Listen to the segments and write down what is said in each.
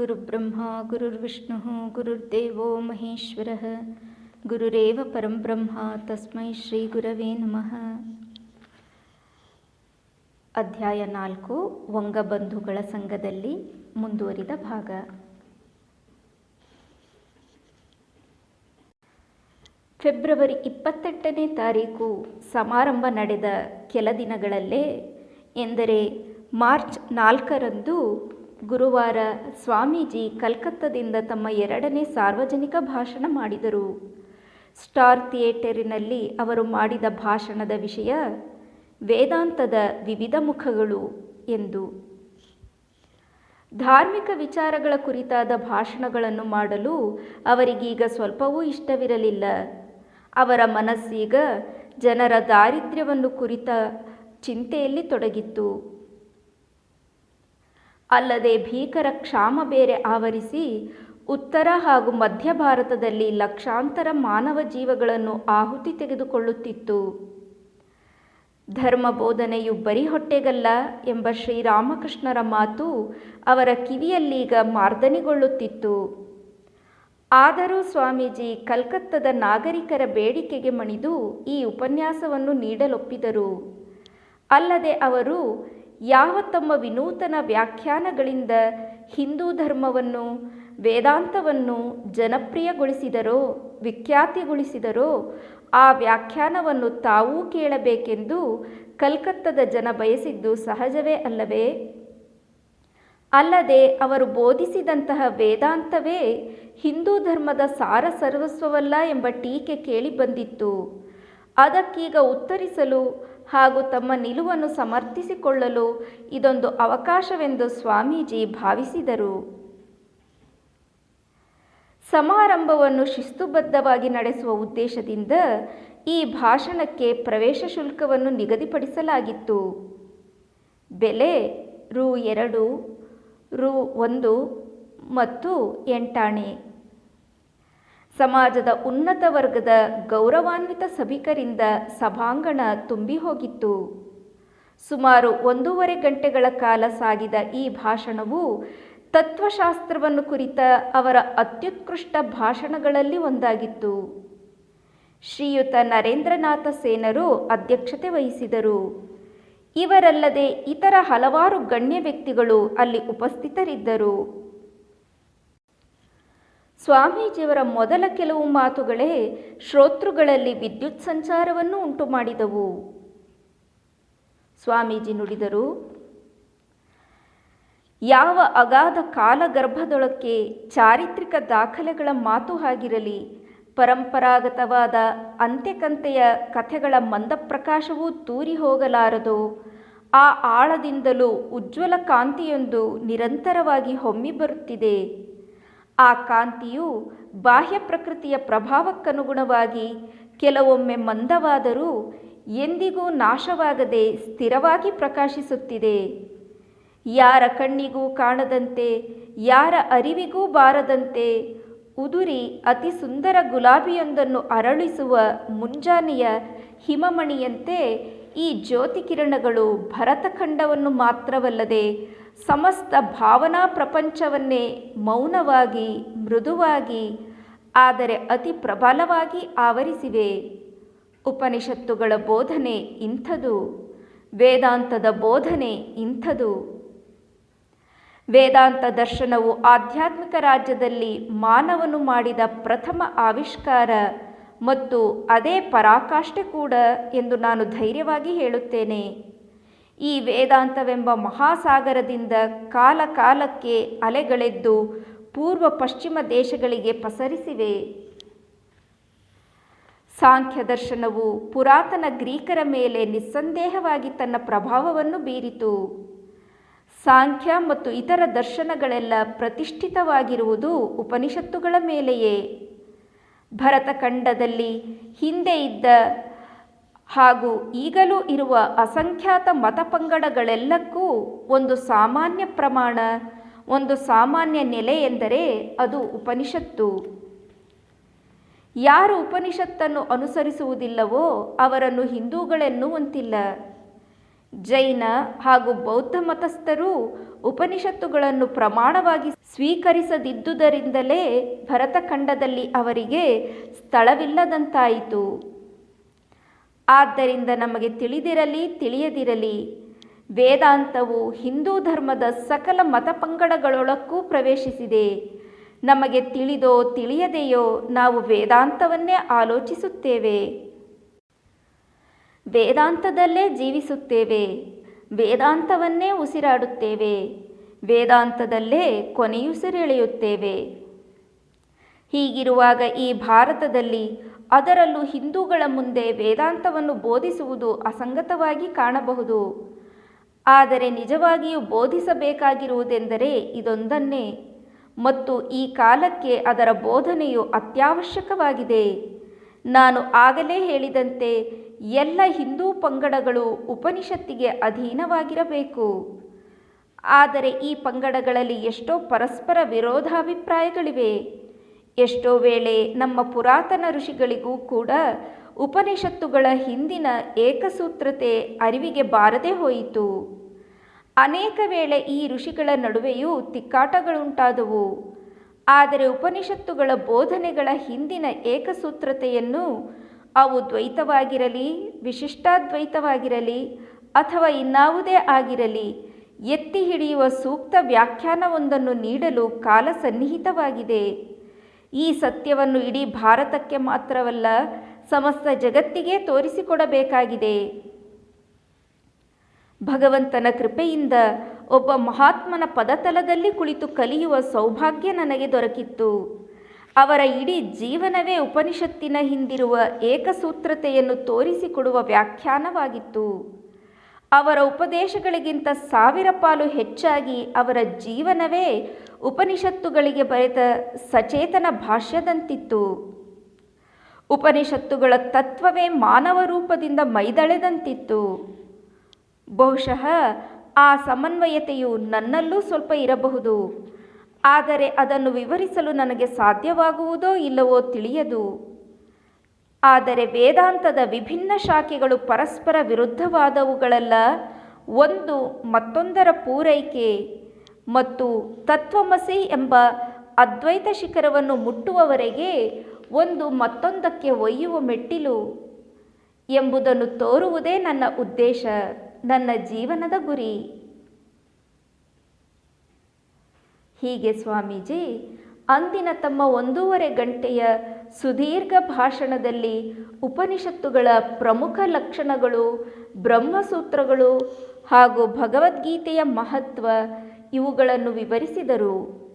ಗುರುಬ್ರಹ್ಮ ಗುರುರ್ವಿಷ್ಣು ಗುರುರ್ದೇವೋ ಮಹೇಶ್ವರ ಗುರುರೇವ ಪರಂಬ್ರಹ್ಮ ತಸ್ಮೈ ಶ್ರೀ ಗುರವೇ ನಮಃ ಅಧ್ಯಾಯ ನಾಲ್ಕು, ವಂಗಬಂಧುಗಳ ಸಂಘದಲ್ಲಿ ಮುಂದುವರಿದ ಭಾಗ. ಫೆಬ್ರವರಿ ಇಪ್ಪತ್ತೆಂಟನೇ ತಾರೀಕು ಸಮಾರಂಭ ನಡೆದ ಕೆಲ ದಿನಗಳಲ್ಲೇ, ಎಂದರೆ ಮಾರ್ಚ್ ನಾಲ್ಕರಂದು ಗುರುವಾರ ಸ್ವಾಮೀಜಿ ಕಲ್ಕತ್ತಾದಿಂದ ತಮ್ಮ ಎರಡನೇ ಸಾರ್ವಜನಿಕ ಭಾಷಣ ಮಾಡಿದರು. ಸ್ಟಾರ್ ಥಿಯೇಟರಿನಲ್ಲಿ ಅವರು ಮಾಡಿದ ಭಾಷಣದ ವಿಷಯ, ವೇದಾಂತದ ವಿವಿಧ ಮುಖಗಳು ಎಂದು. ಧಾರ್ಮಿಕ ವಿಚಾರಗಳ ಕುರಿತಾದ ಭಾಷಣಗಳನ್ನು ಮಾಡಲು ಅವರಿಗೀಗ ಸ್ವಲ್ಪವೂ ಇಷ್ಟವಿರಲಿಲ್ಲ. ಅವರ ಮನಸ್ಸೀಗ ಜನರ ದಾರಿದ್ರ್ಯವನ್ನು ಕುರಿತ ಚಿಂತೆಯಲ್ಲಿ ತೊಡಗಿತ್ತು. ಅಲ್ಲದೆ ಭೀಕರ ಕ್ಷಾಮ ಬೇರೆ ಆವರಿಸಿ ಉತ್ತರ ಹಾಗೂ ಮಧ್ಯ ಭಾರತದಲ್ಲಿ ಲಕ್ಷಾಂತರ ಮಾನವ ಜೀವಗಳನ್ನು ಆಹುತಿ ತೆಗೆದುಕೊಳ್ಳುತ್ತಿತ್ತು. ಧರ್ಮ ಬೋಧನೆಯು ಬರೀ ಹೊಟ್ಟೆಗಲ್ಲ ಎಂಬ ಶ್ರೀರಾಮಕೃಷ್ಣರ ಮಾತು ಅವರ ಕಿವಿಯಲ್ಲೀಗ ಮಾರ್ದನಿಗೊಳ್ಳುತ್ತಿತ್ತು. ಆದರೂ ಸ್ವಾಮೀಜಿ ಕಲ್ಕತ್ತದ ನಾಗರಿಕರ ಬೇಡಿಕೆಗೆ ಮಣಿದು ಈ ಉಪನ್ಯಾಸವನ್ನು ನೀಡಲೊಪ್ಪಿದರು. ಅಲ್ಲದೆ ಅವರು ಯಾವ ತಮ್ಮ ವಿನೂತನ ವ್ಯಾಖ್ಯಾನಗಳಿಂದ ಹಿಂದೂ ಧರ್ಮವನ್ನು, ವೇದಾಂತವನ್ನು ಜನಪ್ರಿಯಗೊಳಿಸಿದರೋ, ವಿಖ್ಯಾತಿಗೊಳಿಸಿದರೋ, ಆ ವ್ಯಾಖ್ಯಾನವನ್ನು ತಾವೂ ಕೇಳಬೇಕೆಂದು ಕಲ್ಕತ್ತದ ಜನ ಬಯಸಿದ್ದು ಸಹಜವೇ ಅಲ್ಲವೇ? ಅಲ್ಲದೆ ಅವರು ಬೋಧಿಸಿದಂತಹ ವೇದಾಂತವೇ ಹಿಂದೂ ಧರ್ಮದ ಸಾರ ಸರ್ವಸ್ವವಲ್ಲ ಎಂಬ ಟೀಕೆ ಕೇಳಿ ಬಂದಿತ್ತು. ಅದಕ್ಕೀಗ ಉತ್ತರಿಸಲು ಹಾಗೂ ತಮ್ಮ ನಿಲುವನ್ನು ಸಮರ್ಥಿಸಿಕೊಳ್ಳಲು ಇದೊಂದು ಅವಕಾಶವೆಂದು ಸ್ವಾಮೀಜಿ ಭಾವಿಸಿದರು. ಸಮಾರಂಭವನ್ನು ಶಿಸ್ತುಬದ್ಧವಾಗಿ ನಡೆಸುವ ಉದ್ದೇಶದಿಂದ ಈ ಭಾಷಣಕ್ಕೆ ಪ್ರವೇಶ ಶುಲ್ಕವನ್ನು ನಿಗದಿಪಡಿಸಲಾಗಿತ್ತು. ಬೆಲೆ ರು ಎರಡು, ರು ಒಂದು ಮತ್ತು ಎಂಟಾಣೆ. ಸಮಾಜದ ಉನ್ನತ ವರ್ಗದ ಗೌರವಾನ್ವಿತ ಸಭಿಕರಿಂದ ಸಭಾಂಗಣ ತುಂಬಿ ಹೋಗಿತ್ತು. ಸುಮಾರು ಒಂದೂವರೆ ಗಂಟೆಗಳ ಕಾಲ ಸಾಗಿದ ಈ ಭಾಷಣವು ತತ್ವಶಾಸ್ತ್ರವನ್ನು ಕುರಿತ ಅವರ ಅತ್ಯುತ್ಕೃಷ್ಟ ಭಾಷಣಗಳಲ್ಲಿ ಒಂದಾಗಿತ್ತು. ಶ್ರೀಯುತ ನರೇಂದ್ರನಾಥ ಸೇನರು ಅಧ್ಯಕ್ಷತೆ ವಹಿಸಿದರು. ಇವರಲ್ಲದೆ ಇತರ ಹಲವಾರು ಗಣ್ಯ ವ್ಯಕ್ತಿಗಳು ಅಲ್ಲಿ ಉಪಸ್ಥಿತರಿದ್ದರು. ಸ್ವಾಮೀಜಿಯವರ ಮೊದಲ ಕೆಲವು ಮಾತುಗಳೇ ಶ್ರೋತೃಗಳಲ್ಲಿ ವಿದ್ಯುತ್ ಸಂಚಾರವನ್ನು ಉಂಟು ಮಾಡಿದವು ಸ್ವಾಮೀಜಿ ನುಡಿದರು, ಯಾವ ಅಗಾಧ ಕಾಲಗರ್ಭದೊಳಕ್ಕೆ ಚಾರಿತ್ರಿಕ ದಾಖಲೆಗಳ ಮಾತು ಆಗಿರಲಿ, ಪರಂಪರಾಗತವಾದ ಅಂತ್ಯಕಂತೆಯ ಕಥೆಗಳ ಮಂದಪ್ರಕಾಶವೂ ತೂರಿ ಹೋಗಲಾರದು, ಆ ಆಳದಿಂದಲೂ ಉಜ್ವಲ ಕಾಂತಿಯೊಂದು ನಿರಂತರವಾಗಿ ಹೊಮ್ಮಿ ಬರುತ್ತಿದೆ ಆ ಕಾಂತಿಯು ಬಾಹ್ಯ ಪ್ರಕೃತಿಯ ಪ್ರಭಾವಕ್ಕನುಗುಣವಾಗಿ ಕೆಲವೊಮ್ಮೆ ಮಂದವಾದರೂ ಎಂದಿಗೂ ನಾಶವಾಗದೆ ಸ್ಥಿರವಾಗಿ ಪ್ರಕಾಶಿಸುತ್ತಿದೆ. ಯಾರ ಕಣ್ಣಿಗೂ ಕಾಣದಂತೆ, ಯಾರ ಅರಿವಿಗೂ ಬಾರದಂತೆ ಉದುರಿ ಅತಿ ಸುಂದರ ಗುಲಾಬಿಯೊಂದನ್ನು ಅರಳಿಸುವ ಮುಂಜಾನೆಯ ಹಿಮಮಣಿಯಂತೆ ಈ ಜ್ಯೋತಿ ಕಿರಣಗಳು ಭರತಖಂಡವನ್ನು ಮಾತ್ರವಲ್ಲದೆ ಸಮಸ್ತ ಭಾವನಾ ಪ್ರಪಂಚವನ್ನೇ ಮೌನವಾಗಿ, ಮೃದುವಾಗಿ, ಆದರೆ ಅತಿ ಪ್ರಬಲವಾಗಿ ಆವರಿಸಿವೆ. ಉಪನಿಷತ್ತುಗಳ ಬೋಧನೆ ಇಂಥದು. ವೇದಾಂತದ ಬೋಧನೆ ಇಂಥದು. ವೇದಾಂತ ದರ್ಶನವು ಆಧ್ಯಾತ್ಮಿಕ ರಾಜ್ಯದಲ್ಲಿ ಮಾನವನು ಮಾಡಿದ ಪ್ರಥಮ ಆವಿಷ್ಕಾರ ಮತ್ತು ಅದೇ ಪರಾಕಾಷ್ಠೆ ಕೂಡ ಎಂದು ನಾನು ಧೈರ್ಯವಾಗಿ ಹೇಳುತ್ತೇನೆ. ಈ ವೇದಾಂತವೆಂಬ ಮಹಾಸಾಗರದಿಂದ ಕಾಲ ಕಾಲಕ್ಕೆ ಅಲೆಗಳೆದ್ದು ಪೂರ್ವ ಪಶ್ಚಿಮ ದೇಶಗಳಿಗೆ ಪಸರಿಸಿವೆ. ಸಾಂಖ್ಯ ದರ್ಶನವು ಪುರಾತನ ಗ್ರೀಕರ ಮೇಲೆ ನಿಸ್ಸಂದೇಹವಾಗಿ ತನ್ನ ಪ್ರಭಾವವನ್ನು ಬೀರಿತು. ಸಾಂಖ್ಯ ಮತ್ತು ಇತರ ದರ್ಶನಗಳೆಲ್ಲ ಪ್ರತಿಷ್ಠಿತವಾಗಿರುವುದು ಉಪನಿಷತ್ತುಗಳ ಮೇಲೆಯೇ. ಭರತಖಂಡದಲ್ಲಿ ಹಿಂದೆ ಇದ್ದ ಹಾಗೂ ಈಗಲೂ ಇರುವ ಅಸಂಖ್ಯಾತ ಮತಪಂಗಡಗಳೆಲ್ಲಕ್ಕೂ ಒಂದು ಸಾಮಾನ್ಯ ಪ್ರಮಾಣ, ಒಂದು ಸಾಮಾನ್ಯ ನೆಲೆ ಎಂದರೆ ಅದು ಉಪನಿಷತ್ತು. ಯಾರು ಉಪನಿಷತ್ತನ್ನು ಅನುಸರಿಸುವುದಿಲ್ಲವೋ ಅವರನ್ನು ಹಿಂದೂಗಳೆನ್ನುವಂತಿಲ್ಲ. ಜೈನ ಹಾಗೂ ಬೌದ್ಧ ಮತಸ್ಥರು ಉಪನಿಷತ್ತುಗಳನ್ನು ಪ್ರಮಾಣವಾಗಿ ಸ್ವೀಕರಿಸದಿದ್ದುದರಿಂದಲೇ ಭರತಖಂಡದಲ್ಲಿ ಅವರಿಗೆ ಸ್ಥಳವಿಲ್ಲದಂತಾಯಿತು. ಆದ್ದರಿಂದ ನಮಗೆ ತಿಳಿದಿರಲಿ, ತಿಳಿಯದಿರಲಿ. ವೇದಾಂತವು ಹಿಂದೂ ಧರ್ಮದ ಸಕಲ ಮತ ಪಂಗಡಗಳೊಳಕ್ಕೂ ಪ್ರವೇಶಿಸಿದೆ. ನಮಗೆ ತಿಳಿದೋ, ತಿಳಿಯದೆಯೋ ನಾವು ವೇದಾಂತವನ್ನೇ ಆಲೋಚಿಸುತ್ತೇವೆ. ವೇದಾಂತದಲ್ಲೇ ಜೀವಿಸುತ್ತೇವೆ. ವೇದಾಂತವನ್ನೇ ಉಸಿರಾಡುತ್ತೇವೆ. ವೇದಾಂತದಲ್ಲೇ ಕೊನೆಯುಸಿರೆಳೆಯುತ್ತೇವೆ. ಹೀಗಿರುವಾಗ ಈ ಭಾರತದಲ್ಲಿ ಅದರಲ್ಲೂ ಹಿಂದೂಗಳ ಮುಂದೆ ವೇದಾಂತವನ್ನು ಬೋಧಿಸುವುದು ಅಸಂಗತವಾಗಿ ಕಾಣಬಹುದು. ಆದರೆ ನಿಜವಾಗಿಯೂ ಬೋಧಿಸಬೇಕಾಗಿರುವುದೆಂದರೆ ಇದೊಂದನ್ನೇ. ಮತ್ತು ಈ ಕಾಲಕ್ಕೆ ಅದರ ಬೋಧನೆಯು ಅತ್ಯವಶ್ಯಕವಾಗಿದೆ. ನಾನು ಆಗಲೇ ಹೇಳಿದಂತೆ ಎಲ್ಲ ಹಿಂದೂ ಪಂಗಡಗಳು ಉಪನಿಷತ್ತಿಗೆ ಅಧೀನವಾಗಿರಬೇಕು. ಆದರೆ ಈ ಪಂಗಡಗಳಲ್ಲಿ ಎಷ್ಟೋ ಪರಸ್ಪರ ವಿರೋಧಾಭಿಪ್ರಾಯಗಳಿವೆ. ಎಷ್ಟೋ ವೇಳೆ ನಮ್ಮ ಪುರಾತನ ಋಷಿಗಳಿಗೂ ಕೂಡ ಉಪನಿಷತ್ತುಗಳ ಹಿಂದಿನ ಏಕಸೂತ್ರತೆ ಅರಿವಿಗೆ ಬಾರದೆ ಹೋಯಿತು. ಅನೇಕ ವೇಳೆ ಈ ಋಷಿಗಳ ನಡುವೆಯೂ ತಿಕ್ಕಾಟಗಳುಂಟಾದವು. ಆದರೆ ಉಪನಿಷತ್ತುಗಳ ಬೋಧನೆಗಳ ಹಿಂದಿನ ಏಕಸೂತ್ರತೆಯನ್ನು ಅವು ದ್ವೈತವಾಗಿರಲಿ, ವಿಶಿಷ್ಟಾದ್ವೈತವಾಗಿರಲಿ ಅಥವಾ ಇನ್ನಾವುದೇ ಆಗಿರಲಿ, ಎತ್ತಿ ಹಿಡಿಯುವ ಸೂಕ್ತ ವ್ಯಾಖ್ಯಾನವೊಂದನ್ನು ನೀಡಲು ಕಾಲ ಸನ್ನಿಹಿತವಾಗಿದೆ ಈ ಸತ್ಯವನ್ನು ಇಡೀ ಭಾರತಕ್ಕೆ ಮಾತ್ರವಲ್ಲ, ಸಮಸ್ತ ಜಗತ್ತಿಗೆ ತೋರಿಸಿಕೊಡಬೇಕಾಗಿದೆ. ಭಗವಂತನ ಕೃಪೆಯಿಂದ ಒಬ್ಬ ಮಹಾತ್ಮನ ಪದತಲದಲ್ಲಿ ಕುಳಿತು ಕಲಿಯುವ ಸೌಭಾಗ್ಯ ನನಗೆ ದೊರಕಿತ್ತು. ಅವರ ಇಡೀ ಜೀವನವೇ ಉಪನಿಷತ್ತಿನ ಹಿಂದಿರುವ ಏಕಸೂತ್ರತೆಯನ್ನು ತೋರಿಸಿಕೊಡುವ ವ್ಯಾಖ್ಯಾನವಾಗಿತ್ತು. ಅವರ ಉಪದೇಶಗಳಿಗಿಂತ ಸಾವಿರ ಪಾಲು ಹೆಚ್ಚಾಗಿ ಅವರ ಜೀವನವೇ ಉಪನಿಷತ್ತುಗಳಿಗೆ ಬರೆದ ಸಚೇತನ ಭಾಷ್ಯದಂತಿತ್ತು. ಉಪನಿಷತ್ತುಗಳ ತತ್ವವೇ ಮಾನವ ರೂಪದಿಂದ ಮೈದಳೆದಂತಿತ್ತು. ಬಹುಶಃ ಆ ಸಮನ್ವಯತೆಯು ನನ್ನಲ್ಲೂ ಸ್ವಲ್ಪ ಇರಬಹುದು. ಆದರೆ ಅದನ್ನು ವಿವರಿಸಲು ನನಗೆ ಸಾಧ್ಯವಾಗುವುದೋ ಇಲ್ಲವೋ ತಿಳಿಯದು. ಆದರೆ ವೇದಾಂತದ ವಿಭಿನ್ನ ಶಾಖೆಗಳು ಪರಸ್ಪರ ವಿರುದ್ಧವಾದವುಗಳಲ್ಲ. ಒಂದು ಮತ್ತೊಂದರ ಪೂರೈಕೆ ಮತ್ತು ತತ್ವಮಸಿ ಎಂಬ ಅದ್ವೈತ ಶಿಖರವನ್ನು ಮುಟ್ಟುವವರೆಗೆ ಒಂದು ಮತ್ತೊಂದಕ್ಕೆ ಒಯ್ಯುವ ಮೆಟ್ಟಿಲು ಎಂಬುದನ್ನು ತೋರುವುದೇ ನನ್ನ ಉದ್ದೇಶ, ನನ್ನ ಜೀವನದ ಗುರಿ. ಹೀಗೆ ಸ್ವಾಮೀಜಿ, ಅಂದಿನ ತಮ್ಮ ಒಂದೂವರೆ ಗಂಟೆಯ ಸುದೀರ್ಘ ಭಾಷಣದಲ್ಲಿ ಉಪನಿಷತ್ತುಗಳ ಪ್ರಮುಖ ಲಕ್ಷಣಗಳು, ಬ್ರಹ್ಮಸೂತ್ರಗಳು ಹಾಗೂ ಭಗವದ್ಗೀತೆಯ ಮಹತ್ವ ಇವುಗಳನ್ನು ವಿವರಿಸಿದರು.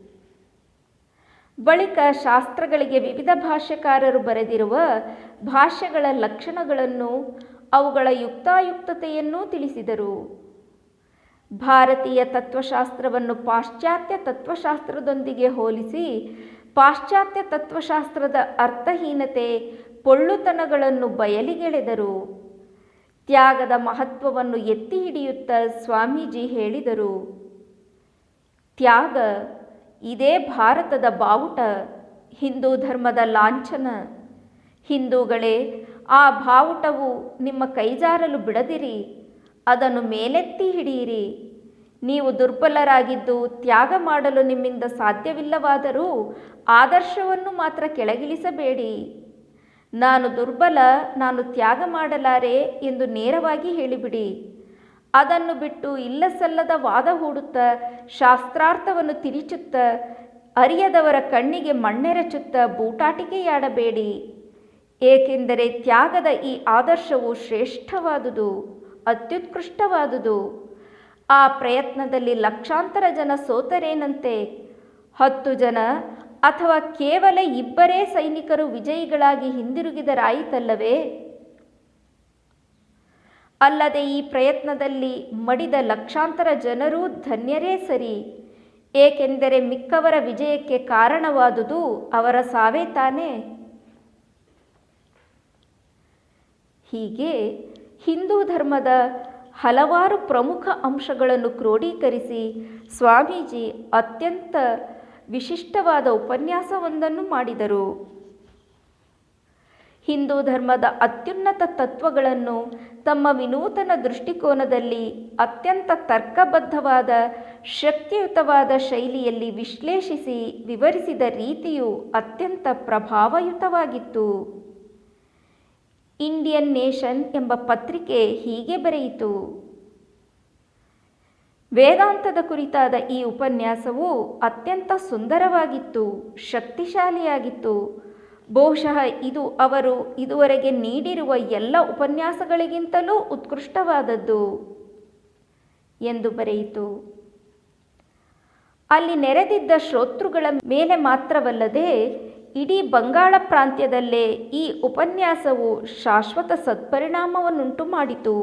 ಬಳಿಕ ಶಾಸ್ತ್ರಗಳಿಗೆ ವಿವಿಧ ಭಾಷ್ಯಕಾರರು ಬರೆದಿರುವ ಭಾಷೆಗಳ ಲಕ್ಷಣಗಳನ್ನು ಅವುಗಳ ಯುಕ್ತಾಯುಕ್ತತೆಯನ್ನೂ ತಿಳಿಸಿದರು. ಭಾರತೀಯ ತತ್ವಶಾಸ್ತ್ರವನ್ನು ಪಾಶ್ಚಾತ್ಯ ತತ್ವಶಾಸ್ತ್ರದೊಂದಿಗೆ ಹೋಲಿಸಿ ಪಾಶ್ಚಾತ್ಯ ತತ್ವಶಾಸ್ತ್ರದ ಅರ್ಥಹೀನತೆ ಪೊಳ್ಳುತನಗಳನ್ನು ಬಯಲಿಗೆಳೆದರು. ತ್ಯಾಗದ ಮಹತ್ವವನ್ನು ಎತ್ತಿ ಹಿಡಿಯುತ್ತಾ ಸ್ವಾಮೀಜಿ ಹೇಳಿದರು, ತ್ಯಾಗ ಇದೇ ಭಾರತದ ಬಾವುಟ, ಹಿಂದೂ ಧರ್ಮದ ಲಾಂಛನ. ಹಿಂದೂಗಳೇ, ಆ ಬಾವುಟವು ನಿಮ್ಮ ಕೈಜಾರಲು ಬಿಡದಿರಿ, ಅದನ್ನು ಮೇಲೆತ್ತಿ ಹಿಡಿಯಿರಿ. ನೀವು ದುರ್ಬಲರಾಗಿದ್ದು ತ್ಯಾಗ ಮಾಡಲು ನಿಮ್ಮಿಂದ ಸಾಧ್ಯವಿಲ್ಲವಾದರೂ ಆದರ್ಶವನ್ನು ಮಾತ್ರ ಕೆಳಗಿಳಿಸಬೇಡಿ. ನಾನು ದುರ್ಬಲ, ನಾನು ತ್ಯಾಗ ಮಾಡಲಾರೆ ಎಂದು ನೇರವಾಗಿ ಹೇಳಿಬಿಡಿ. ಅದನ್ನು ಬಿಟ್ಟು ಇಲ್ಲ ಸಲ್ಲದ ವಾದ ಹೂಡುತ್ತ, ಶಾಸ್ತ್ರಾರ್ಥವನ್ನು ತಿರುಚುತ್ತಾ, ಅರಿಯದವರ ಕಣ್ಣಿಗೆ ಮಣ್ಣೆರಚುತ್ತ ಬೂಟಾಟಿಕೆಯಾಡಬೇಡಿ. ಏಕೆಂದರೆ ತ್ಯಾಗದ ಈ ಆದರ್ಶವು ಶ್ರೇಷ್ಠವಾದುದು, ಅತ್ಯುತ್ಕೃಷ್ಟವಾದುದು. ಆ ಪ್ರಯತ್ನದಲ್ಲಿ ಲಕ್ಷಾಂತರ ಜನ ಸೋತರೇನಂತೆ? ಹತ್ತು ಜನ ಅಥವಾ ಕೇವಲ ಇಬ್ಬರೇ ಸೈನಿಕರು ವಿಜಯಿಗಳಾಗಿ ಹಿಂದಿರುಗಿದರಾಯಿತಲ್ಲವೇ ಅಲ್ಲದೆ ಈ ಪ್ರಯತ್ನದಲ್ಲಿ ಮಡಿದ ಲಕ್ಷಾಂತರ ಜನರೂ ಧನ್ಯರೇ ಸರಿ. ಏಕೆಂದರೆ ಮಿಕ್ಕವರ ವಿಜಯಕ್ಕೆ ಕಾರಣವಾದುದು ಅವರ ಸಾವೇ ತಾನೇ. ಹೀಗೆ ಹಿಂದೂ ಧರ್ಮದ ಹಲವಾರು ಪ್ರಮುಖ ಅಂಶಗಳನ್ನು ಕ್ರೋಢೀಕರಿಸಿ ಸ್ವಾಮೀಜಿ ಅತ್ಯಂತ ವಿಶಿಷ್ಟವಾದ ಉಪನ್ಯಾಸವೊಂದನ್ನು ಮಾಡಿದರು. ಹಿಂದೂ ಧರ್ಮದ ಅತ್ಯುನ್ನತ ತತ್ವಗಳನ್ನು ತಮ್ಮ ವಿನೂತನ ದೃಷ್ಟಿಕೋನದಲ್ಲಿ ಅತ್ಯಂತ ತರ್ಕಬದ್ಧವಾದ, ಶಕ್ತಿಯುತವಾದ ಶೈಲಿಯಲ್ಲಿ ವಿಶ್ಲೇಷಿಸಿ ವಿವರಿಸಿದ ರೀತಿಯು ಅತ್ಯಂತ ಪ್ರಭಾವಯುತವಾಗಿತ್ತು. ಇಂಡಿಯನ್ ನೇಷನ್ ಎಂಬ ಪತ್ರಿಕೆ ಹೀಗೆ ಬರೆಯಿತು. ವೇದಾಂತದ ಕುರಿತಾದ ಈ ಉಪನ್ಯಾಸವು ಅತ್ಯಂತ ಸುಂದರವಾಗಿತ್ತು, ಶಕ್ತಿಶಾಲಿಯಾಗಿತ್ತು. ಬಹುಶಃ ಇದು ಅವರು ಇದುವರೆಗೆ ನೀಡಿರುವ ಎಲ್ಲ ಉಪನ್ಯಾಸಗಳಿಗಿಂತಲೂ ಉತ್ಕೃಷ್ಟವಾದದ್ದು ಎಂದು ಬರೆಯಿತು. ಅಲ್ಲಿ ನೆರೆದಿದ್ದ ಶ್ರೋತೃಗಳ ಮೇಲೆ ಮಾತ್ರವಲ್ಲದೆ ಇಡೀ ಬಂಗಾಳ ಪ್ರಾಂತ್ಯದಲ್ಲೇ ಈ ಉಪನ್ಯಾಸವು ಶಾಶ್ವತ ಸತ್ಪರಿಣಾಮವನ್ನುಂಟು ಮಾಡಿತು.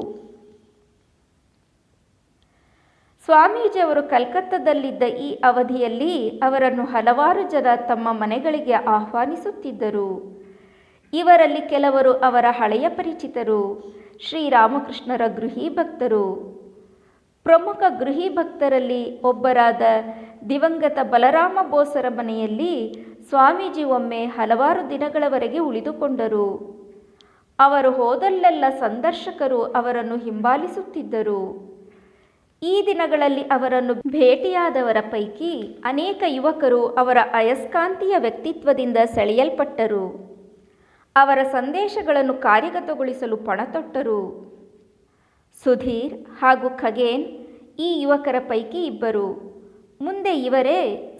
ಸ್ವಾಮೀಜಿಯವರು ಕಲ್ಕತ್ತಾದಲ್ಲಿದ್ದ ಈ ಅವಧಿಯಲ್ಲಿ ಅವರನ್ನು ಹಲವಾರು ಜನ ತಮ್ಮ ಮನೆಗಳಿಗೆ ಆಹ್ವಾನಿಸುತ್ತಿದ್ದರು. ಇವರಲ್ಲಿ ಕೆಲವರು ಅವರ ಹಳೆಯ ಪರಿಚಿತರು, ಶ್ರೀರಾಮಕೃಷ್ಣರ ಗೃಹಿ ಭಕ್ತರು. ಪ್ರಮುಖ ಗೃಹಿ ಭಕ್ತರಲ್ಲಿ ಒಬ್ಬರಾದ ದಿವಂಗತ ಬಲರಾಮ ಬೋಸರ ಮನೆಯಲ್ಲಿ ಸ್ವಾಮೀಜಿ ಒಮ್ಮೆ ಹಲವಾರು ದಿನಗಳವರೆಗೆ ಉಳಿದುಕೊಂಡರು. ಅವರು ಹೋದಲ್ಲೆಲ್ಲ ಸಂದರ್ಶಕರು ಅವರನ್ನು ಹಿಂಬಾಲಿಸುತ್ತಿದ್ದರು. ಈ ದಿನಗಳಲ್ಲಿ ಅವರನ್ನು ಭೇಟಿಯಾದವರ ಪೈಕಿ ಅನೇಕ ಯುವಕರು ಅವರ ಅಯಸ್ಕಾಂತೀಯ ವ್ಯಕ್ತಿತ್ವದಿಂದ ಸೆಳೆಯಲ್ಪಟ್ಟರು. ಅವರ ಸಂದೇಶಗಳನ್ನು ಕಾರ್ಯಗತಗೊಳಿಸಲು ಪಣತೊಟ್ಟರು. ಸುಧೀರ್ ಹಾಗೂ ಖಗೇನ್ ಈ ಯುವಕರ ಪೈಕಿ ಇಬ್ಬರು. ಮುಂದೆ ಇವರೇ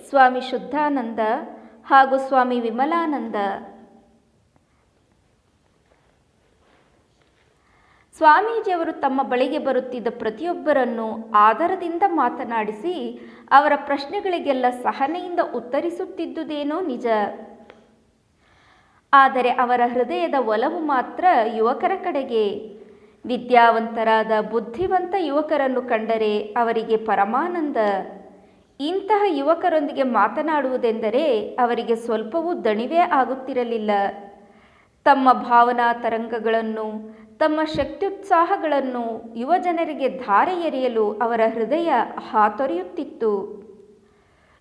ಸ್ವಾಮಿ ಶುದ್ಧಾನಂದ ಹಾಗೂ ಸ್ವಾಮಿ ವಿಮಲಾನಂದ. ಸ್ವಾಮೀಜಿಯವರು ತಮ್ಮ ಬಳಿಗೆ ಬರುತ್ತಿದ್ದ ಪ್ರತಿಯೊಬ್ಬರನ್ನು ಆದರದಿಂದ ಮಾತನಾಡಿಸಿ ಅವರ ಪ್ರಶ್ನೆಗಳಿಗೆಲ್ಲ ಸಹನೆಯಿಂದ ಉತ್ತರಿಸುತ್ತಿದ್ದುದೇನೋ ನಿಜ. ಆದರೆ ಅವರ ಹೃದಯದ ಒಲವು ಮಾತ್ರ ಯುವಕರ ಕಡೆಗೆ. ವಿದ್ಯಾವಂತರಾದ ಬುದ್ಧಿವಂತ ಯುವಕರನ್ನು ಕಂಡರೆ ಅವರಿಗೆ ಪರಮಾನಂದ. ಇಂತಹ ಯುವಕರೊಂದಿಗೆ ಮಾತನಾಡುವುದೆಂದರೆ ಅವರಿಗೆ ಸ್ವಲ್ಪವೂ ದಣಿವೇ ಆಗುತ್ತಿರಲಿಲ್ಲ. ತಮ್ಮ ಭಾವನಾ ತರಂಗಗಳನ್ನು, ತಮ್ಮ ಶಕ್ತ್ಯುತ್ಸಾಹಗಳನ್ನು ಯುವಜನರಿಗೆ ಧಾರೆ ಎರೆಯಲು ಅವರ ಹೃದಯ ಹಾತೊರೆಯುತ್ತಿತ್ತು.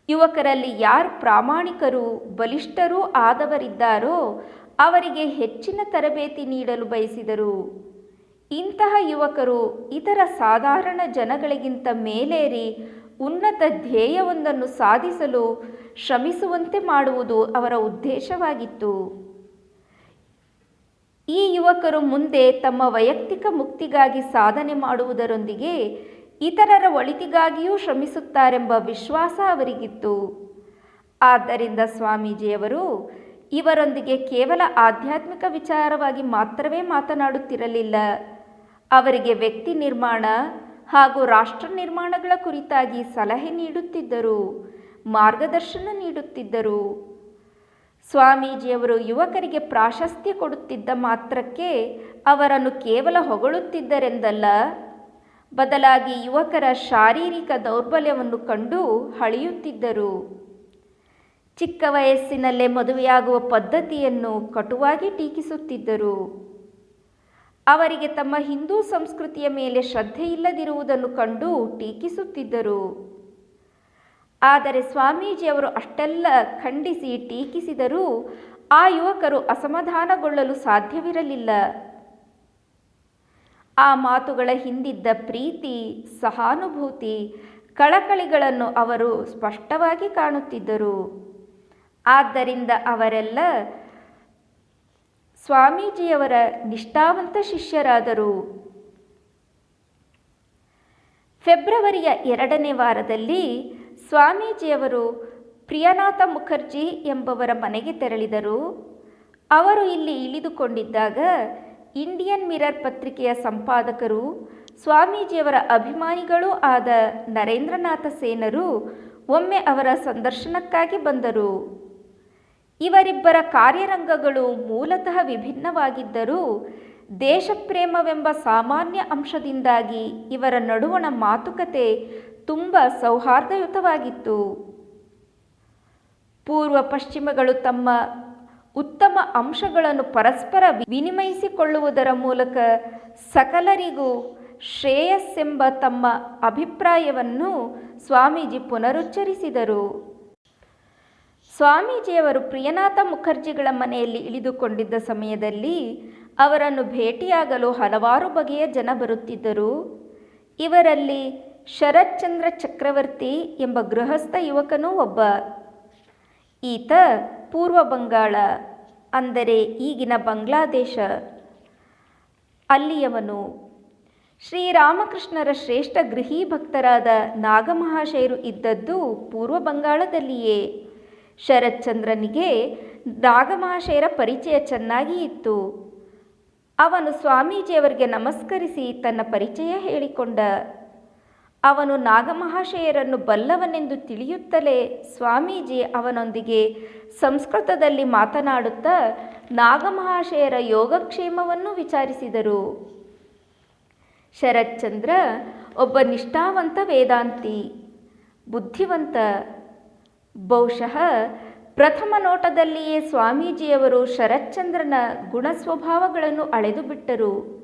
ಯುವಕರಲ್ಲಿ ಯಾರು ಪ್ರಾಮಾಣಿಕರು, ಬಲಿಷ್ಠರೂ ಆದವರಿದ್ದಾರೋ ಅವರಿಗೆ ಹೆಚ್ಚಿನ ತರಬೇತಿ ನೀಡಲು ಬಯಸಿದರು. ಇಂತಹ ಯುವಕರು ಇತರ ಸಾಧಾರಣ ಜನಗಳಿಗಿಂತ ಮೇಲೇರಿ ಉನ್ನತ ಧ್ಯೇಯವೊಂದನ್ನು ಸಾಧಿಸಲು ಶ್ರಮಿಸುವಂತೆ ಮಾಡುವುದು ಅವರ ಉದ್ದೇಶವಾಗಿತ್ತು. ಈ ಯುವಕರು ಮುಂದೆ ತಮ್ಮ ವೈಯಕ್ತಿಕ ಮುಕ್ತಿಗಾಗಿ ಸಾಧನೆ ಮಾಡುವುದರೊಂದಿಗೆ ಇತರರ ಒಳಿತಿಗಾಗಿಯೂ ಶ್ರಮಿಸುತ್ತಾರೆಂಬ ವಿಶ್ವಾಸ ಅವರಿಗಿತ್ತು. ಆದ್ದರಿಂದ ಸ್ವಾಮೀಜಿಯವರು ಇವರೊಂದಿಗೆ ಕೇವಲ ಆಧ್ಯಾತ್ಮಿಕ ವಿಚಾರವಾಗಿ ಮಾತ್ರವೇ ಮಾತನಾಡುತ್ತಿರಲಿಲ್ಲ. ಅವರಿಗೆ ವ್ಯಕ್ತಿ ನಿರ್ಮಾಣ ಹಾಗೂ ರಾಷ್ಟ್ರ ನಿರ್ಮಾಣಗಳ ಕುರಿತಾಗಿ ಸಲಹೆ ನೀಡುತ್ತಿದ್ದರು, ಮಾರ್ಗದರ್ಶನ ನೀಡುತ್ತಿದ್ದರು. ಸ್ವಾಮೀಜಿಯವರು ಯುವಕರಿಗೆ ಪ್ರಾಶಸ್ತ್ಯ ಕೊಡುತ್ತಿದ್ದ ಮಾತ್ರಕ್ಕೆ ಅವರನ್ನು ಕೇವಲ ಹೊಗಳುತ್ತಿದ್ದರೆಂದಲ್ಲ, ಬದಲಾಗಿ ಯುವಕರ ಶಾರೀರಿಕ ದೌರ್ಬಲ್ಯವನ್ನು ಕಂಡು ಹಳೆಯುತ್ತಿದ್ದರು ಚಿಕ್ಕ ವಯಸ್ಸಿನಲ್ಲೇ ಮದುವೆಯಾಗುವ ಪದ್ಧತಿಯನ್ನು ಕಟುವಾಗಿ ಟೀಕಿಸುತ್ತಿದ್ದರು. ಅವರಿಗೆ ತಮ್ಮ ಹಿಂದೂ ಸಂಸ್ಕೃತಿಯ ಮೇಲೆ ಶ್ರದ್ಧೆ ಇಲ್ಲದಿರುವುದನ್ನು ಕಂಡು ಟೀಕಿಸುತ್ತಿದ್ದರು. ಆದರೆ ಸ್ವಾಮೀಜಿಯವರು ಅಷ್ಟೆಲ್ಲ ಖಂಡಿಸಿ ಟೀಕಿಸಿದರೂ ಆ ಯುವಕರು ಅಸಮಾಧಾನಗೊಳ್ಳಲು ಸಾಧ್ಯವಿರಲಿಲ್ಲ. ಆ ಮಾತುಗಳ ಹಿಂದಿದ್ದ ಪ್ರೀತಿ, ಸಹಾನುಭೂತಿ, ಕಳಕಳಿಗಳನ್ನು ಅವರು ಸ್ಪಷ್ಟವಾಗಿ ಕಾಣುತ್ತಿದ್ದರು. ಆದ್ದರಿಂದ ಅವರೆಲ್ಲ ಸ್ವಾಮೀಜಿಯವರ ನಿಷ್ಠಾವಂತ ಶಿಷ್ಯರಾದರು. ಫೆಬ್ರವರಿಯ ಎರಡನೇ ವಾರದಲ್ಲಿ ಸ್ವಾಮೀಜಿಯವರು ಪ್ರಿಯನಾಥ ಮುಖರ್ಜಿ ಎಂಬವರ ಮನೆಗೆ ತೆರಳಿದರು. ಅವರು ಇಲ್ಲಿ ಇಳಿದುಕೊಂಡಿದ್ದಾಗ ಇಂಡಿಯನ್ ಮಿರರ್ ಪತ್ರಿಕೆಯ ಸಂಪಾದಕರು, ಸ್ವಾಮೀಜಿಯವರ ಅಭಿಮಾನಿಗಳೂ ಆದ ನರೇಂದ್ರನಾಥ ಸೇನರು ಒಮ್ಮೆ ಅವರ ಸಂದರ್ಶನಕ್ಕಾಗಿ ಬಂದರು. ಇವರಿಬ್ಬರ ಕಾರ್ಯರಂಗಗಳು ಮೂಲತಃ ವಿಭಿನ್ನವಾಗಿದ್ದರೂ ದೇಶಪ್ರೇಮವೆಂಬ ಸಾಮಾನ್ಯ ಅಂಶದಿಂದಾಗಿ ಇವರ ನಡುವಣ ಮಾತುಕತೆ ತುಂಬ ಸೌಹಾರ್ದಯುತವಾಗಿತ್ತು. ಪೂರ್ವ ಪಶ್ಚಿಮಗಳು ತಮ್ಮ ಉತ್ತಮ ಅಂಶಗಳನ್ನು ಪರಸ್ಪರ ವಿನಿಮಯಿಸಿಕೊಳ್ಳುವುದರ ಮೂಲಕ ಸಕಲರಿಗೂ ಶ್ರೇಯಸ್ಸೆಂಬ ತಮ್ಮ ಅಭಿಪ್ರಾಯವನ್ನು ಸ್ವಾಮೀಜಿ ಪುನರುಚ್ಚರಿಸಿದರು. ಸ್ವಾಮೀಜಿಯವರು ಪ್ರಿಯನಾಥ ಮುಖರ್ಜಿಗಳ ಮನೆಯಲ್ಲಿ ಇಳಿದುಕೊಂಡಿದ್ದ ಸಮಯದಲ್ಲಿ ಅವರನ್ನು ಭೇಟಿಯಾಗಲು ಹಲವಾರು ಬಗೆಯ ಜನ ಬರುತ್ತಿದ್ದರು. ಇವರಲ್ಲಿ ಶರತ್ಚಂದ್ರ ಚಕ್ರವರ್ತಿ ಎಂಬ ಗೃಹಸ್ಥ ಯುವಕನೂ ಒಬ್ಬ. ಈತ ಪೂರ್ವ ಬಂಗಾಳ, ಅಂದರೆ ಈಗಿನ ಬಾಂಗ್ಲಾದೇಶ. ಅಲ್ಲಿಯವನು ಶ್ರೀರಾಮಕೃಷ್ಣರ ಶ್ರೇಷ್ಠ ಗೃಹೀ ಭಕ್ತರಾದ ನಾಗಮಹಾಶಯರು ಇದ್ದದ್ದು ಪೂರ್ವ ಬಂಗಾಳದಲ್ಲಿಯೇ. ಶರತ್ಚಂದ್ರನಿಗೆ ನಾಗಮಹಾಶಯರ ಪರಿಚಯ ಚೆನ್ನಾಗಿ ಇತ್ತು. ಅವನು ಸ್ವಾಮೀಜಿಯವರಿಗೆ ನಮಸ್ಕರಿಸಿ ತನ್ನ ಪರಿಚಯ ಹೇಳಿಕೊಂಡ. ಅವನು ನಾಗಮಹಾಶಯರನ್ನು ಬಲ್ಲವನೆಂದು ತಿಳಿಯುತ್ತಲೇ ಸ್ವಾಮೀಜಿ ಅವನೊಂದಿಗೆ ಸಂಸ್ಕೃತದಲ್ಲಿ ಮಾತನಾಡುತ್ತಾ ನಾಗಮಹಾಶಯರ ಯೋಗಕ್ಷೇಮವನ್ನು ವಿಚಾರಿಸಿದರು. ಶರತ್ಚಂದ್ರ, ಒಬ್ಬ ನಿಷ್ಠಾವಂತ ವೇದಾಂತಿ, ಬುದ್ಧಿವಂತ ಬಹುಶಃ ಪ್ರಥಮ ನೋಟದಲ್ಲಿಯೇ ಸ್ವಾಮೀಜಿಯವರು ಶರತ್ಚಂದ್ರನ ಗುಣ ಸ್ವಭಾವಗಳನ್ನು ಅಳೆದು ಬಿಟ್ಟರು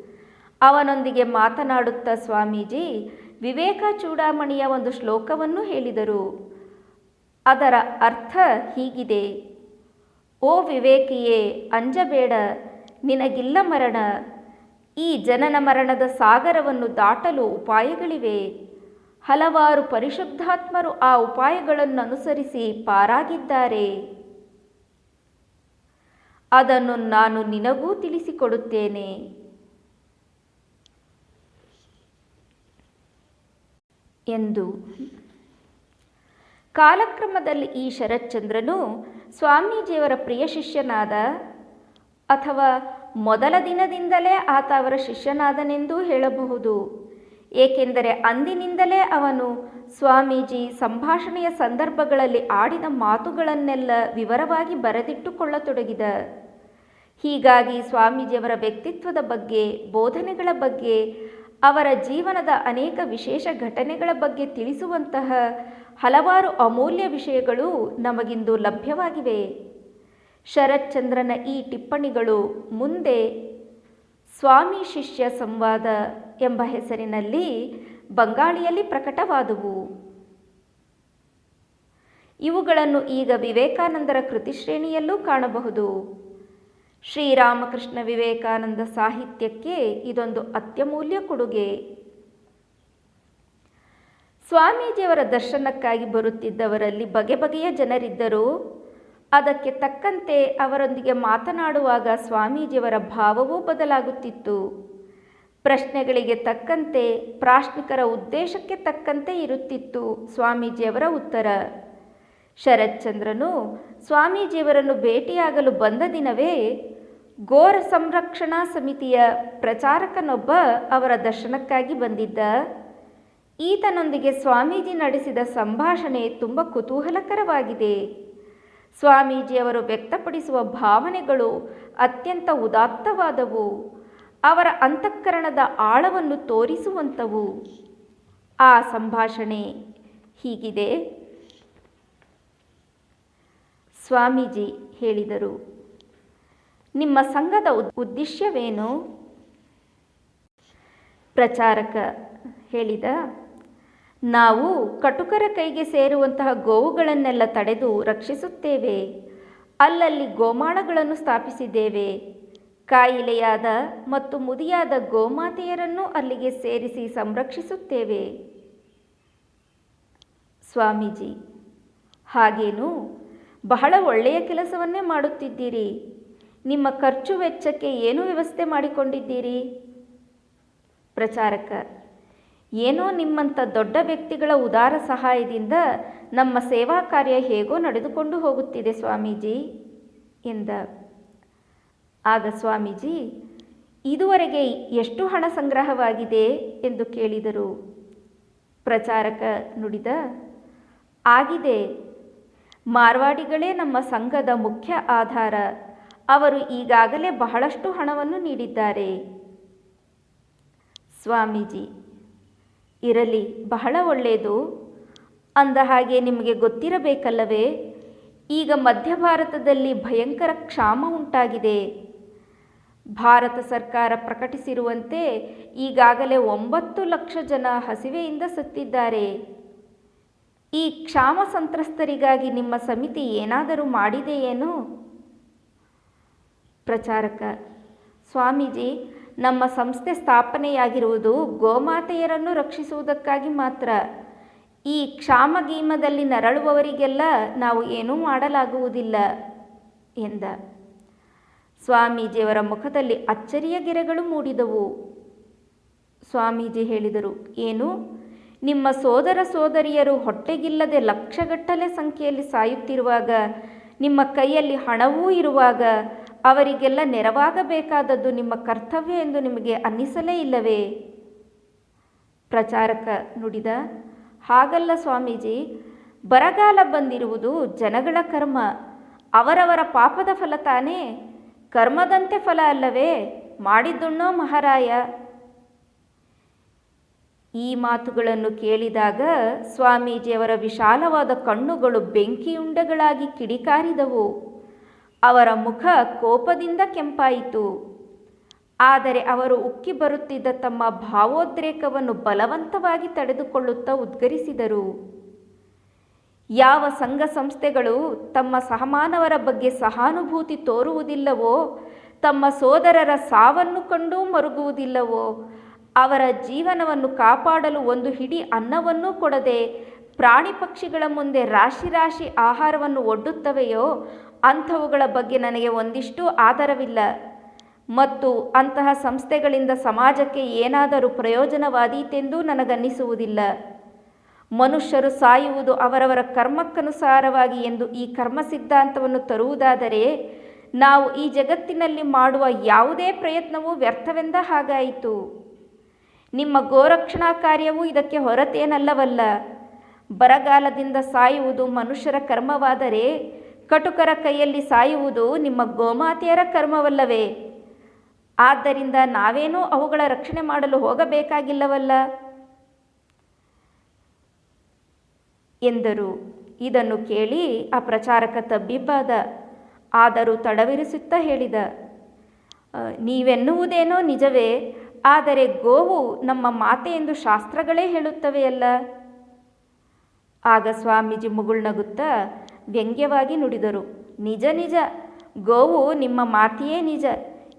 ಅವನೊಂದಿಗೆ ಮಾತನಾಡುತ್ತಾ ಸ್ವಾಮೀಜಿ ವಿವೇಕ ಚೂಡಾಮಣಿಯ ಒಂದು ಶ್ಲೋಕವನ್ನು ಹೇಳಿದರು. ಅದರ ಅರ್ಥ ಹೀಗಿದೆ. ಓ ವಿವೇಕಿಯೇ, ಅಂಜಬೇಡ, ನಿನಗಿಲ್ಲ ಮರಣ. ಈ ಜನನ ಮರಣದ ಸಾಗರವನ್ನು ದಾಟಲು ಉಪಾಯಗಳಿವೆ. ಹಲವಾರು ಪರಿಶುದ್ಧಾತ್ಮರು ಆ ಉಪಾಯಗಳನ್ನು ಅನುಸರಿಸಿ ಪಾರಾಗಿದ್ದಾರೆ. ಅದನ್ನು ನಾನು ನಿನಗೂ ತಿಳಿಸಿಕೊಡುತ್ತೇನೆ. ಎಂದು. ಕಾಲಕ್ರಮದಲ್ಲಿ ಈ ಶರತ್ಚಂದ್ರನು ಸ್ವಾಮೀಜಿಯವರ ಪ್ರಿಯ ಶಿಷ್ಯನಾದ ಅಥವಾ ಮೊದಲ ದಿನದಿಂದಲೇ ಆತ ಅವರ ಶಿಷ್ಯನಾದನೆಂದೂ ಹೇಳಬಹುದು. ಏಕೆಂದರೆ ಅಂದಿನಿಂದಲೇ ಅವನು ಸ್ವಾಮೀಜಿ ಸಂಭಾಷಣೆಯ ಸಂದರ್ಭಗಳಲ್ಲಿ ಆಡಿದ ಮಾತುಗಳನ್ನೆಲ್ಲ ವಿವರವಾಗಿ ಬರೆದಿಟ್ಟುಕೊಳ್ಳತೊಡಗಿದ. ಹೀಗಾಗಿ ಸ್ವಾಮೀಜಿಯವರ ವ್ಯಕ್ತಿತ್ವದ ಬಗ್ಗೆ, ಬೋಧನೆಗಳ ಬಗ್ಗೆ, ಅವರ ಜೀವನದ ಅನೇಕ ವಿಶೇಷ ಘಟನೆಗಳ ಬಗ್ಗೆ ತಿಳಿಸುವಂತಹ ಹಲವಾರು ಅಮೂಲ್ಯ ವಿಷಯಗಳು ನಮಗಿಂದು ಲಭ್ಯವಾಗಿವೆ. ಶರತ್ಚಂದ್ರನ ಈ ಟಿಪ್ಪಣಿಗಳು ಮುಂದೆ ಸ್ವಾಮಿ ಶಿಷ್ಯ ಸಂವಾದ ಎಂಬ ಹೆಸರಿನಲ್ಲಿ ಬಂಗಾಳಿಯಲ್ಲಿ ಪ್ರಕಟವಾದುವು. ಇವುಗಳನ್ನು ಈಗ ವಿವೇಕಾನಂದರ ಕೃತಿಶ್ರೇಣಿಯಲ್ಲೂ ಕಾಣಬಹುದು. ಶ್ರೀರಾಮಕೃಷ್ಣ ವಿವೇಕಾನಂದ ಸಾಹಿತ್ಯಕ್ಕೆ ಇದೊಂದು ಅತ್ಯಮೂಲ್ಯ ಕೊಡುಗೆ. ಸ್ವಾಮೀಜಿಯವರ ದರ್ಶನಕ್ಕಾಗಿ ಬರುತ್ತಿದ್ದವರಲ್ಲಿ ಬಗೆ ಬಗೆಯ ಜನರಿದ್ದರು ಅದಕ್ಕೆ ತಕ್ಕಂತೆ ಅವರೊಂದಿಗೆ ಮಾತನಾಡುವಾಗ ಸ್ವಾಮೀಜಿಯವರ ಭಾವವೂ ಬದಲಾಗುತ್ತಿತ್ತು. ಪ್ರಶ್ನೆಗಳಿಗೆ ತಕ್ಕಂತೆ ಪ್ರಾಶ್ನಿಕರ ಉದ್ದೇಶಕ್ಕೆ ತಕ್ಕಂತೆ ಇರುತ್ತಿತ್ತು ಸ್ವಾಮೀಜಿಯವರ ಉತ್ತರ. ಶರತ್ಚಂದ್ರನು, ಸ್ವಾಮೀಜಿಯವರನ್ನು ಭೇಟಿಯಾಗಲು ಬಂದ ದಿನವೇ ಗೋರ ಸಂರಕ್ಷಣಾ ಸಮಿತಿಯ ಪ್ರಚಾರಕನೊಬ್ಬ ಅವರ ದರ್ಶನಕ್ಕಾಗಿ ಬಂದಿದ್ದ. ಈತನೊಂದಿಗೆ ಸ್ವಾಮೀಜಿ ನಡೆಸಿದ ಸಂಭಾಷಣೆ ತುಂಬ ಕುತೂಹಲಕರವಾಗಿದೆ. ಸ್ವಾಮೀಜಿಯವರು ವ್ಯಕ್ತಪಡಿಸುವ ಭಾವನೆಗಳು ಅತ್ಯಂತ ಉದಾತ್ತವಾದವು. ಅವರ ಅಂತಃಕರಣದ ಆಳವನ್ನು ತೋರಿಸುವಂಥವು. ಆ ಸಂಭಾಷಣೆ ಹೀಗಿದೆ. ಸ್ವಾಮೀಜಿ ಹೇಳಿದರು, ನಿಮ್ಮ ಸಂಘದ ಉದ್ದೇಶವೇನು? ಪ್ರಚಾರಕ ಹೇಳಿದ ನಾವು ಕಟುಕರ ಕೈಗೆ ಸೇರುವಂತಹ ಗೋವುಗಳನ್ನೆಲ್ಲ ತಡೆದು ರಕ್ಷಿಸುತ್ತೇವೆ. ಅಲ್ಲಲ್ಲಿ ಗೋಮಾಳಗಳನ್ನು ಸ್ಥಾಪಿಸಿದ್ದೇವೆ. ಕಾಯಿಲೆಯಾದ ಮತ್ತು ಮುದಿಯಾದ ಗೋಮಾತೆಯರನ್ನು ಅಲ್ಲಿಗೆ ಸೇರಿಸಿ ಸಂರಕ್ಷಿಸುತ್ತೇವೆ. ಸ್ವಾಮೀಜಿ, ಹಾಗೇನು? ಬಹಳ ಒಳ್ಳೆಯ ಕೆಲಸವನ್ನೇ ಮಾಡುತ್ತಿದ್ದೀರಿ. ನಿಮ್ಮ ಖರ್ಚು ವೆಚ್ಚಕ್ಕೆ ಏನು ವ್ಯವಸ್ಥೆ ಮಾಡಿಕೊಂಡಿದ್ದೀರಿ? ಪ್ರಚಾರಕ ಏನೋ ನಿಮ್ಮಂಥ ದೊಡ್ಡ ವ್ಯಕ್ತಿಗಳ ಉದಾರ ಸಹಾಯದಿಂದ ನಮ್ಮ ಸೇವಾ ಕಾರ್ಯ ಹೇಗೋ ನಡೆದುಕೊಂಡು ಹೋಗುತ್ತಿದೆ ಸ್ವಾಮೀಜಿ ಎಂದ. ಆಗ ಸ್ವಾಮೀಜಿ, ಇದುವರೆಗೆ ಎಷ್ಟು ಹಣ ಸಂಗ್ರಹವಾಗಿದೆ ಎಂದು ಕೇಳಿದರು. ಪ್ರಚಾರಕ ನುಡಿದ, ಆಗಿದೆ. ಮಾರ್ವಾಡಿಗಳೇ ನಮ್ಮ ಸಂಘದ ಮುಖ್ಯ ಆಧಾರ. ಅವರು ಈಗಾಗಲೇ ಬಹಳಷ್ಟು ಹಣವನ್ನು ನೀಡಿದ್ದಾರೆ. ಸ್ವಾಮೀಜಿ ಇರಲಿ, ಬಹಳ ಒಳ್ಳೆಯದು. ಅಂದ ಹಾಗೆ ನಿಮಗೆ ಗೊತ್ತಿರಬೇಕಲ್ಲವೇ, ಈಗ ಮಧ್ಯ ಭಾರತದಲ್ಲಿ ಭಯಂಕರ ಕ್ಷಾಮ ಉಂಟಾಗಿದೆ. ಭಾರತ ಸರ್ಕಾರ ಪ್ರಕಟಿಸಿರುವಂತೆ ಈಗಾಗಲೇ ಒಂಬತ್ತು ಲಕ್ಷ ಜನ ಹಸಿವೆಯಿಂದ ಸತ್ತಿದ್ದಾರೆ. ಈ ಕ್ಷಾಮ ಸಂತ್ರಸ್ತರಿಗಾಗಿ ನಿಮ್ಮ ಸಮಿತಿ ಏನಾದರೂ ಮಾಡಿದೆಯೇನು? ಪ್ರಚಾರಕ, ಸ್ವಾಮೀಜಿ ನಮ್ಮ ಸಂಸ್ಥೆ ಸ್ಥಾಪನೆಯಾಗಿರುವುದು ಗೋಮಾತೆಯರನ್ನು ರಕ್ಷಿಸುವುದಕ್ಕಾಗಿ ಮಾತ್ರ. ಈ ಕ್ಷಾಮಗೀಮದಲ್ಲಿ ನರಳುವವರಿಗೆಲ್ಲ ನಾವು ಏನೂ ಮಾಡಲಾಗುವುದಿಲ್ಲ, ಎಂದ. ಸ್ವಾಮೀಜಿಯವರ ಮುಖದಲ್ಲಿ ಅಚ್ಚರಿಯ ಗೆರೆಗಳು ಮೂಡಿದವು. ಸ್ವಾಮೀಜಿ ಹೇಳಿದರು, ಏನು? ನಿಮ್ಮ ಸೋದರ ಸೋದರಿಯರು ಹೊಟ್ಟೆಗಿಲ್ಲದೆ ಲಕ್ಷಗಟ್ಟಲೆ ಸಂಖ್ಯೆಯಲ್ಲಿ ಸಾಯುತ್ತಿರುವಾಗ, ನಿಮ್ಮ ಕೈಯಲ್ಲಿ ಹಣವೂ ಇರುವಾಗ ಅವರಿಗೆಲ್ಲ ನೆರವಾಗಬೇಕಾದದ್ದು ನಿಮ್ಮ ಕರ್ತವ್ಯ ಎಂದು ನಿಮಗೆ ಅನ್ನಿಸಲೇ ಇಲ್ಲವೇ? ಪ್ರಚಾರಕ ನುಡಿದ, ಹಾಗಲ್ಲ ಸ್ವಾಮೀಜಿ, ಬರಗಾಲ ಬಂದಿರುವುದು ಜನಗಳ ಕರ್ಮ, ಅವರವರ ಪಾಪದ ಫಲ ತಾನೇ? ಕರ್ಮದಂತೆ ಫಲ ಅಲ್ಲವೇ? ಮಾಡಿದ್ದುಣ್ಣೋ ಮಹಾರಾಯ. ಈ ಮಾತುಗಳನ್ನು ಕೇಳಿದಾಗ ಸ್ವಾಮೀಜಿಯವರ ವಿಶಾಲವಾದ ಕಣ್ಣುಗಳು ಬೆಂಕಿಯುಂಡಗಳಾಗಿ ಕಿಡಿಕಾರಿದವು. ಅವರ ಮುಖ ಕೋಪದಿಂದ ಕೆಂಪಾಯಿತು. ಆದರೆ ಅವರು ಉಕ್ಕಿ ಬರುತ್ತಿದ್ದ ತಮ್ಮ ಭಾವೋದ್ರೇಕವನ್ನು ಬಲವಂತವಾಗಿ ತಡೆದುಕೊಳ್ಳುತ್ತಾ ಉದ್ಗರಿಸಿದರು. ಯಾವ ಸಂಘ ಸಂಸ್ಥೆಗಳು ತಮ್ಮ ಸಹಮಾನವರ ಬಗ್ಗೆ ಸಹಾನುಭೂತಿ ತೋರುವುದಿಲ್ಲವೋ, ತಮ್ಮ ಸೋದರರ ಸಾವನ್ನು ಕಂಡೂ ಮರುಗುವುದಿಲ್ಲವೋ, ಅವರ ಜೀವನವನ್ನು ಕಾಪಾಡಲು ಒಂದು ಹಿಡಿ ಅನ್ನವನ್ನೂ ಕೊಡದೆ ಪ್ರಾಣಿ ಪಕ್ಷಿಗಳ ಮುಂದೆ ರಾಶಿ ರಾಶಿ ಆಹಾರವನ್ನು ಒಡ್ಡುತ್ತವೆಯೋ ಅಂಥವುಗಳ ಬಗ್ಗೆ ನನಗೆ ಒಂದಿಷ್ಟು ಆಧಾರವಿಲ್ಲ. ಮತ್ತು ಅಂತಹ ಸಂಸ್ಥೆಗಳಿಂದ ಸಮಾಜಕ್ಕೆ ಏನಾದರೂ ಪ್ರಯೋಜನವಾದೀತೆಂದೂ ನನಗನ್ನಿಸುವುದಿಲ್ಲ. ಮನುಷ್ಯರು ಸಾಯುವುದು ಅವರವರ ಕರ್ಮಕ್ಕನುಸಾರವಾಗಿ ಎಂದು ಈ ಕರ್ಮ ಸಿದ್ಧಾಂತವನ್ನು ತರುವುದಾದರೆ, ನಾವು ಈ ಜಗತ್ತಿನಲ್ಲಿ ಮಾಡುವ ಯಾವುದೇ ಪ್ರಯತ್ನವೂ ವ್ಯರ್ಥವೆಂದ ಹಾಗಾಯಿತು. ನಿಮ್ಮ ಗೋರಕ್ಷಣಾ ಕಾರ್ಯವೂ ಇದಕ್ಕೆ ಹೊರತೇನಲ್ಲವಲ್ಲ? ಬರಗಾಲದಿಂದ ಸಾಯುವುದು ಮನುಷ್ಯರ ಕರ್ಮವಾದರೆ ಕಟುಕರ ಕೈಯಲ್ಲಿ ಸಾಯುವುದು ನಿಮ್ಮ ಗೋಮಾತೆಯರ ಕರ್ಮವಲ್ಲವೇ? ಆದ್ದರಿಂದ ನಾವೇನೂ ಅವುಗಳ ರಕ್ಷಣೆ ಮಾಡಲು ಹೋಗಬೇಕಾಗಿಲ್ಲವಲ್ಲ? ಎಂದರು. ಇದನ್ನು ಕೇಳಿ ಆ ಪ್ರಚಾರಕ ತಬ್ಬಿಬ್ಬಾದ. ಆದರೂ ತಡವಿರಿಸುತ್ತಾ ಹೇಳಿದ. ನೀವೆನ್ನುವುದೇನೋ ನಿಜವೇ, ಆದರೆ ಗೋವು ನಮ್ಮ ಮಾತೆ ಎಂದು ಶಾಸ್ತ್ರಗಳೇ ಹೇಳುತ್ತವೆಯಲ್ಲ ಆಗ ಸ್ವಾಮೀಜಿ ಮುಗುಳ್ನಗುತ್ತಾ ವ್ಯಂಗ್ಯವಾಗಿ ನುಡಿದರು. ನಿಜ ನಿಜ. ಗೋವು ನಿಮ್ಮ ಮಾತೆಯೇ ನಿಜ.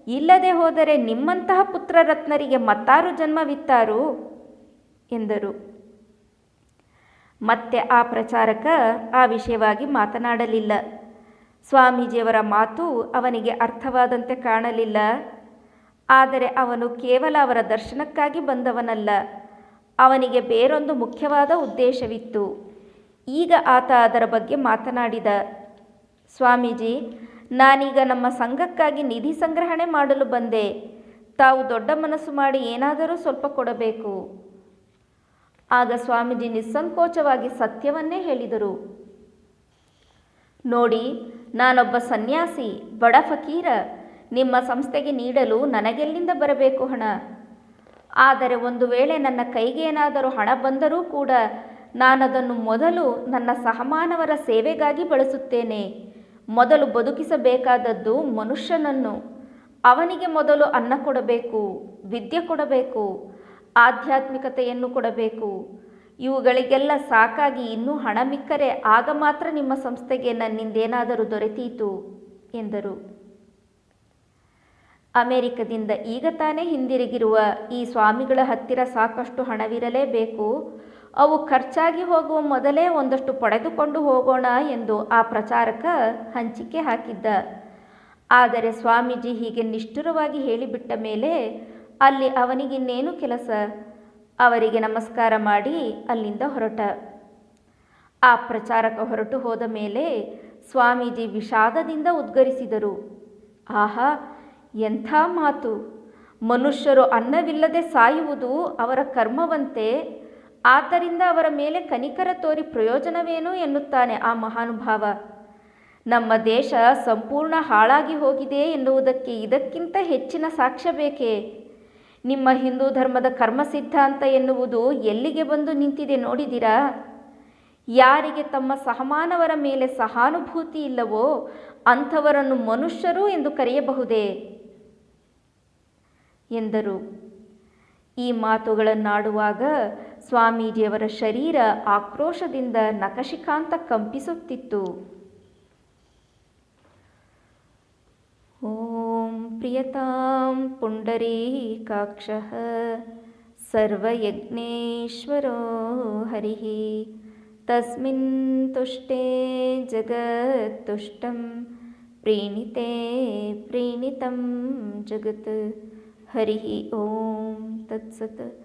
ಇಲ್ಲದೆ ಹೋದರೆ ನಿಮ್ಮಂತಹ ಪುತ್ರರತ್ನರಿಗೆ ಮತ್ತಾರು ಜನ್ಮವಿತ್ತಾರು? ಎಂದರು. ಮತ್ತೆ ಆ ಪ್ರಚಾರಕ ಆ ವಿಷಯವಾಗಿ ಮಾತನಾಡಲಿಲ್ಲ. ಸ್ವಾಮೀಜಿಯವರ ಮಾತು ಅವನಿಗೆ ಅರ್ಥವಾದಂತೆ ಕಾಣಲಿಲ್ಲ. ಆದರೆ ಅವನು ಕೇವಲ ಅವರ ದರ್ಶನಕ್ಕಾಗಿ ಬಂದವನಲ್ಲ. ಅವನಿಗೆ ಬೇರೊಂದು ಮುಖ್ಯವಾದ ಉದ್ದೇಶವಿತ್ತು. ಈಗ ಆತ ಅದರ ಬಗ್ಗೆ ಮಾತನಾಡಿದ, ಸ್ವಾಮೀಜಿ, ನಾನೀಗ ನಮ್ಮ ಸಂಘಕ್ಕಾಗಿ ನಿಧಿ ಸಂಗ್ರಹಣೆ ಮಾಡಲು ಬಂದೆ. ತಾವು ದೊಡ್ಡ ಮನಸ್ಸು ಮಾಡಿ ಏನಾದರೂ ಸ್ವಲ್ಪ ಕೊಡಬೇಕು. ಆಗ ಸ್ವಾಮೀಜಿ ನಿಸ್ಸಂಕೋಚವಾಗಿ ಸತ್ಯವನ್ನೇ ಹೇಳಿದರು. ನೋಡಿ, ನಾನೊಬ್ಬ ಸನ್ಯಾಸಿ, ಬಡ ಫಕೀರ. ನಿಮ್ಮ ಸಂಸ್ಥೆಗೆ ನೀಡಲು ನನಗೆಲ್ಲಿಂದ ಬರಬೇಕು ಹಣ? ಆದರೆ ಒಂದು ವೇಳೆ ನನ್ನ ಕೈಗೇನಾದರೂ ಹಣ ಬಂದರೂ ಕೂಡ ನಾನದನ್ನು ಮೊದಲು ನನ್ನ ಸಹಮಾನವರ ಸೇವೆಗಾಗಿ ಬಳಸುತ್ತೇನೆ. ಮೊದಲು ಬದುಕಿಸಬೇಕಾದದ್ದು ಮನುಷ್ಯನನ್ನು. ಅವನಿಗೆ ಮೊದಲು ಅನ್ನ ಕೊಡಬೇಕು, ವಿದ್ಯೆ ಕೊಡಬೇಕು, ಆಧ್ಯಾತ್ಮಿಕತೆಯನ್ನು ಕೊಡಬೇಕು. ಇವುಗಳಿಗೆಲ್ಲ ಸಾಕಾಗಿ ಇನ್ನೂ ಹಣ ಮಿಕ್ಕರೆ ಆಗ ಮಾತ್ರ ನಿಮ್ಮ ಸಂಸ್ಥೆಗೆ ನನ್ನಿಂದೇನಾದರೂ ದೊರೆತೀತು, ಎಂದರು. ಅಮೆರಿಕದಿಂದ ಈಗ ತಾನೇ ಹಿಂದಿರುಗಿರುವ ಈ ಸ್ವಾಮಿಗಳ ಹತ್ತಿರ ಸಾಕಷ್ಟು ಹಣವಿರಲೇಬೇಕು. ಅವು ಖರ್ಚಾಗಿ ಹೋಗುವ ಮೊದಲೇ ಒಂದಷ್ಟು ಪಡೆದುಕೊಂಡು ಹೋಗೋಣ ಎಂದು ಆ ಪ್ರಚಾರಕ ಹಂಚಿಕೆ ಹಾಕಿದ್ದ. ಆದರೆ ಸ್ವಾಮೀಜಿ ಹೀಗೆ ನಿಷ್ಠುರವಾಗಿ ಹೇಳಿಬಿಟ್ಟ ಮೇಲೆ ಅಲ್ಲಿ ಅವನಿಗಿನ್ನೇನು ಕೆಲಸ? ಅವರಿಗೆ ನಮಸ್ಕಾರ ಮಾಡಿ ಅಲ್ಲಿಂದ ಹೊರಟ. ಆ ಪ್ರಚಾರಕ ಹೊರಟು ಹೋದ ಮೇಲೆ ಸ್ವಾಮೀಜಿ ವಿಷಾದದಿಂದ ಉದ್ಗರಿಸಿದರು. ಆಹಾ, ಎಂಥ ಮಾತು! ಮನುಷ್ಯರು ಅನ್ನವಿಲ್ಲದೆ ಸಾಯುವುದು ಅವರ ಕರ್ಮವಂತೆ. ಆದ್ದರಿಂದ ಅವರ ಮೇಲೆ ಕನಿಕರ ತೋರಿ ಪ್ರಯೋಜನವೇನು ಎನ್ನುತ್ತಾನೆ ಆ ಮಹಾನುಭಾವ. ನಮ್ಮ ದೇಶ ಸಂಪೂರ್ಣ ಹಾಳಾಗಿ ಹೋಗಿದೆ ಎನ್ನುವುದಕ್ಕೆ ಇದಕ್ಕಿಂತ ಹೆಚ್ಚಿನ ಸಾಕ್ಷ್ಯ ಬೇಕೇ? ನಿಮ್ಮ ಹಿಂದೂ ಧರ್ಮದ ಕರ್ಮ ಸಿದ್ಧಾಂತ ಎನ್ನುವುದು ಎಲ್ಲಿಗೆ ಬಂದು ನಿಂತಿದೆ ನೋಡಿದಿರಾ? ಯಾರಿಗೆ ತಮ್ಮ ಸಹಮಾನವರ ಮೇಲೆ ಸಹಾನುಭೂತಿ ಇಲ್ಲವೋ ಅಂಥವರನ್ನು ಮನುಷ್ಯರು ಎಂದು ಕರೆಯಬಹುದೇ? ಎಂದರು. ಈ ಮಾತುಗಳನ್ನಾಡುವಾಗ ಸ್ವಾಮೀಜಿಯವರ ಶರೀರ ಆಕ್ರೋಶದಿಂದ ನಕಶಿಕಾಂತ ಕಂಪಿಸುತ್ತಿತ್ತು. ಓಂ ಪ್ರಿಯತಾಂ ಪುಂಡರೀಕಾಕ್ಷ ಸರ್ವಯಜ್ಞೇಶ್ವರೋ ಹರಿ ತಸ್ಮಿನ್ ತುಷ್ಟೇ ಜಗತ್ತುಷ್ಟಂ ಪ್ರೀಣಿತೆ ಪ್ರೀಣಿತಂ ಜಗತ್ ಹರಿ ಓಂ ತತ್ಸತ್